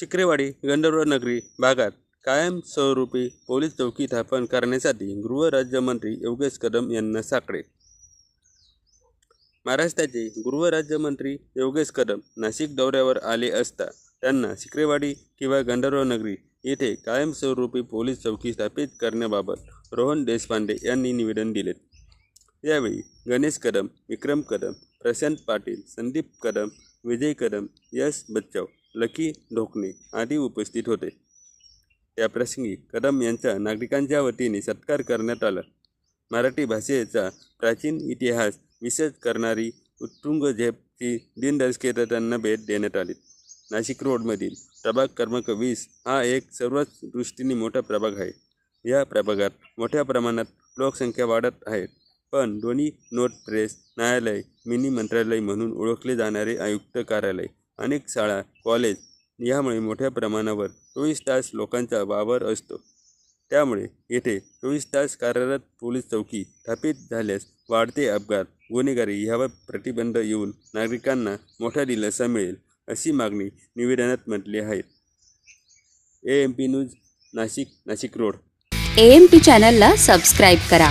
शिक्रेवाडी गंधर्व नगरी भागात कायमस्वरूपी पोलीस चौकी स्थापन करण्यासाठी गृहराज्यमंत्री योगेश कदम यांना साकडे. महाराष्ट्राचे गृहराज्यमंत्री योगेश कदम नाशिक दौऱ्यावर आले असता त्यांना शिक्रेवाडी किंवा गंधर्व नगरी येथे कायमस्वरूपी पोलीस चौकी स्थापित करण्याबाबत रोहन देशपांडे यांनी निवेदन दिले. यावेळी गणेश कदम विक्रम कदम प्रशांत पाटील संदीप कदम विजय कदम यश बच्चाव लकी ढोकणे आदी उपस्थित होते. त्याप्रसंगी कदम यांचा नागरिकांच्या वतीने सत्कार करण्यात आला. मराठी भाषेचा प्राचीन इतिहास विशेष करणारी उत्तुंग झेपची दिनदर्शिकेत त्यांना भेट देण्यात आली. नाशिक रोडमधील प्रभाग क्रमांक वीस हा एक सर्वच दृष्टीने मोठा प्रभाग आहे. या प्रभागात मोठ्या प्रमाणात लोकसंख्या वाढत आहे. पण दोन्ही नोट प्रेस न्यायालय मिनी मंत्रालय म्हणून ओळखले जाणारे आयुक्त कार्यालय अनेक शाळा कॉलेज यामुळे मोठ्या प्रमाणावर चोवीस तास लोकांचा वावर असतो. त्यामुळे येथे चोवीस तास कार्यरत पोलीस चौकी स्थापित झाल्यास वाढते अपघात गुन्हेगारी यावर प्रतिबंध येऊन नागरिकांना मोठा दिलासा मिळेल अशी मागणी निवेदनात म्हटली आहे. A M P news Nashik Nashik road. A M P चॅनलला सबस्क्राईब करा.